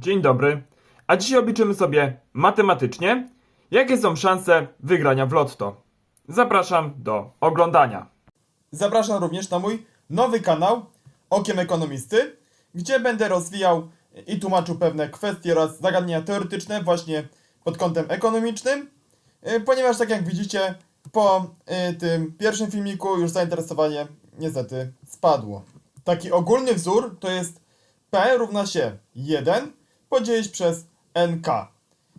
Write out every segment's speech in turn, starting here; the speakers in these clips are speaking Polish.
Dzień dobry. A dzisiaj obliczymy sobie matematycznie, jakie są szanse wygrania w lotto. Zapraszam do oglądania. Zapraszam również na mój nowy kanał Okiem Ekonomisty, gdzie będę rozwijał i tłumaczył pewne kwestie oraz zagadnienia teoretyczne właśnie pod kątem ekonomicznym, y, ponieważ tak jak widzicie, po y, tym pierwszym filmiku już zainteresowanie niestety spadło. Taki ogólny wzór to jest P równa się 1 podzielić przez NK.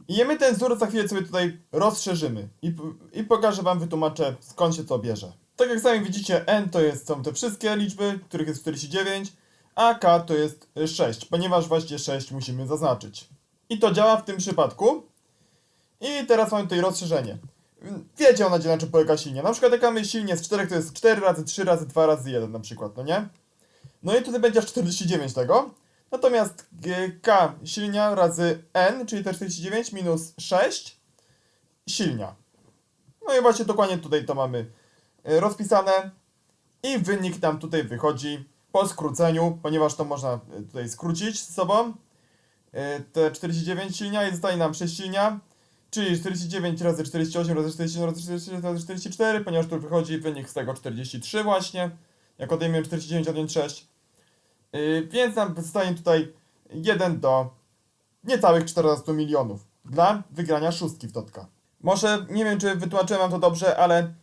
I my ten wzór za chwilę sobie tutaj rozszerzymy i, i pokażę wam, wytłumaczę skąd się to bierze. Tak jak sami widzicie, N to jest, są te wszystkie liczby, których jest 49, a K to jest 6, ponieważ właśnie 6 musimy zaznaczyć. I to działa w tym przypadku. I teraz mamy tutaj rozszerzenie. Wiecie ona na czym polega silnie. Na przykład jak mamy silnie z 4 to jest 4 razy 3 razy 2 razy 1 na przykład, no nie? No i tutaj będzie aż 49 tego. Natomiast K silnia razy N, czyli te 49 minus 6 silnia. No i właśnie dokładnie tutaj to mamy y, rozpisane. I wynik nam tutaj wychodzi po skróceniu, ponieważ to można y, tutaj skrócić z sobą. Y, Te 49 silnia i zostaje nam 6 silnia, czyli 49 razy 48 razy 47 razy 44 razy 44, ponieważ tu wychodzi wynik z tego 43 właśnie. Jak odejmiemy 49 odjąć 6. Yy, więc nam zostanie tutaj 1 do niecałych 14 milionów dla wygrania szóstki w Totka. Może nie wiem, czy wytłumaczyłem wam to dobrze, ale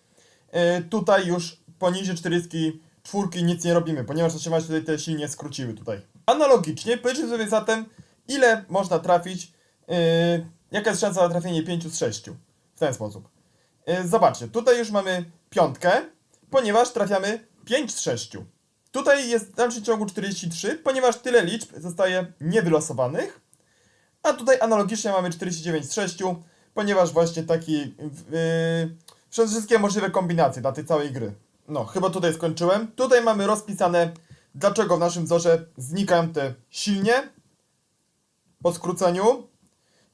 yy, tutaj już poniżej 44 nic nie robimy, ponieważ właśnie tutaj te silnie skróciły tutaj. Analogicznie policzmy sobie zatem, ile można trafić, yy, jaka jest szansa na trafienie 5 z 6 w ten sposób. Yy, zobaczcie, tutaj już mamy piątkę, ponieważ trafiamy 5 z 6. Tutaj jest w dalszym ciągu 43, ponieważ tyle liczb zostaje niewylosowanych. A tutaj analogicznie mamy 49 z 6, ponieważ właśnie taki yy, przez wszystkie możliwe kombinacje dla tej całej gry. No, chyba tutaj skończyłem. Tutaj mamy rozpisane, dlaczego w naszym wzorze znikają te silnie po skróceniu.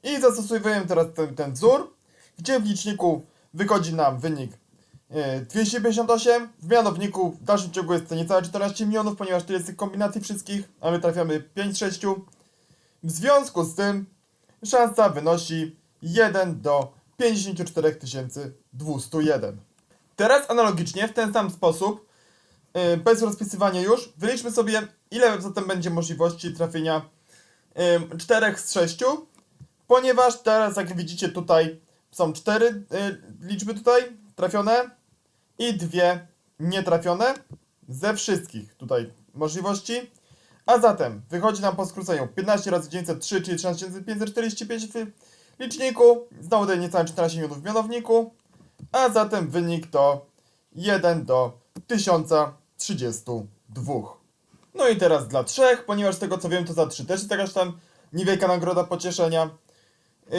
I zastosujemy teraz ten, ten wzór, gdzie w liczniku wychodzi nam wynik 258, w mianowniku w dalszym ciągu jest niecałe 14 milionów, ponieważ tyle jest tych kombinacji wszystkich, a my trafiamy 5 6. W związku z tym szansa wynosi 1 do 54 201. Teraz analogicznie, w ten sam sposób, e, bez rozpisywania już, wyliczmy sobie, ile zatem będzie możliwości trafienia 4 z 6, ponieważ teraz, jak widzicie, tutaj są 4 liczby tutaj trafione i dwie nietrafione ze wszystkich tutaj możliwości. A zatem wychodzi nam po skróceniu 15 razy 903, czyli 13545 w liczniku, znowu tutaj niecałe 14 milionów w mianowniku, a zatem wynik to 1 do 1032. No i teraz dla trzech, ponieważ z tego co wiem, to za trzy też jest jakaś tam niewielka nagroda pocieszenia. Yy,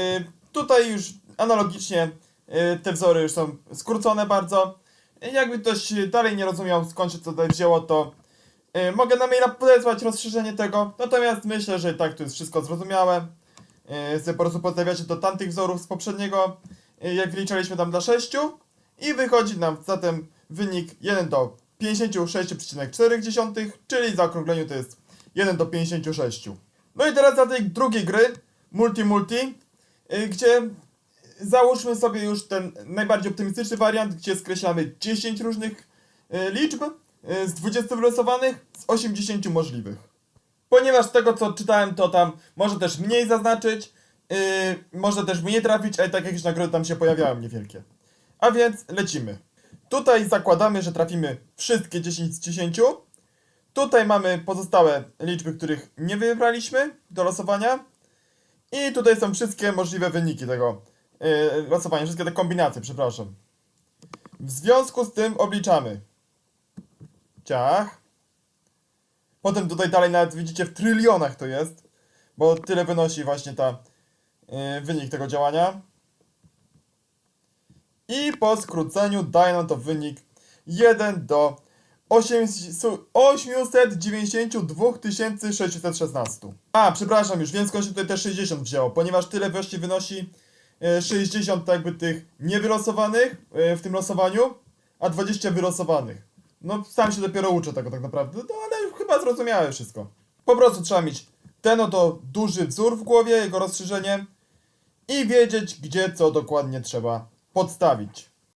tutaj już analogicznie yy, te wzory już są skrócone bardzo. Jakby ktoś dalej nie rozumiał skąd się to wzięło, to yy, mogę na maila podesłać rozszerzenie tego. Natomiast myślę, że tak to jest wszystko zrozumiałe. Yy, po prostu podstawiacie do tamtych wzorów z poprzedniego, yy, jak wyliczaliśmy tam dla 6. I wychodzi nam zatem wynik 1 do 56,4, czyli w zaokrągleniu to jest 1 do 56. No i teraz dla tej drugiej gry, Multi Multi, yy, gdzie załóżmy sobie już ten najbardziej optymistyczny wariant, gdzie skreślamy 10 różnych yy, liczb yy, z 20 wylosowanych, z 80 możliwych. Ponieważ z tego co czytałem, to tam może też mniej zaznaczyć, yy, może też mniej trafić, ale tak jakieś nagrody tam się pojawiają niewielkie. A więc lecimy. Tutaj zakładamy, że trafimy wszystkie 10 z 10. Tutaj mamy pozostałe liczby, których nie wybraliśmy do losowania. I tutaj są wszystkie możliwe wyniki tego yy, losowania, wszystkie te kombinacje, przepraszam. W związku z tym obliczamy. Ciach. Potem tutaj dalej nawet widzicie w trylionach to jest, bo tyle wynosi właśnie ta yy, wynik tego działania. I po skróceniu daje nam to wynik 1 do 8 892 616. A, przepraszam już, więc skąd się tutaj te 60 wzięło, ponieważ tyle właśnie wynosi 60 tak jakby tych niewylosowanych e, w tym losowaniu, a 20 wylosowanych. No, sam się dopiero uczę tego tak naprawdę, no ale chyba zrozumiałem wszystko. Po prostu trzeba mieć ten oto duży wzór w głowie, jego rozszerzenie i wiedzieć, gdzie co dokładnie trzeba podstawić.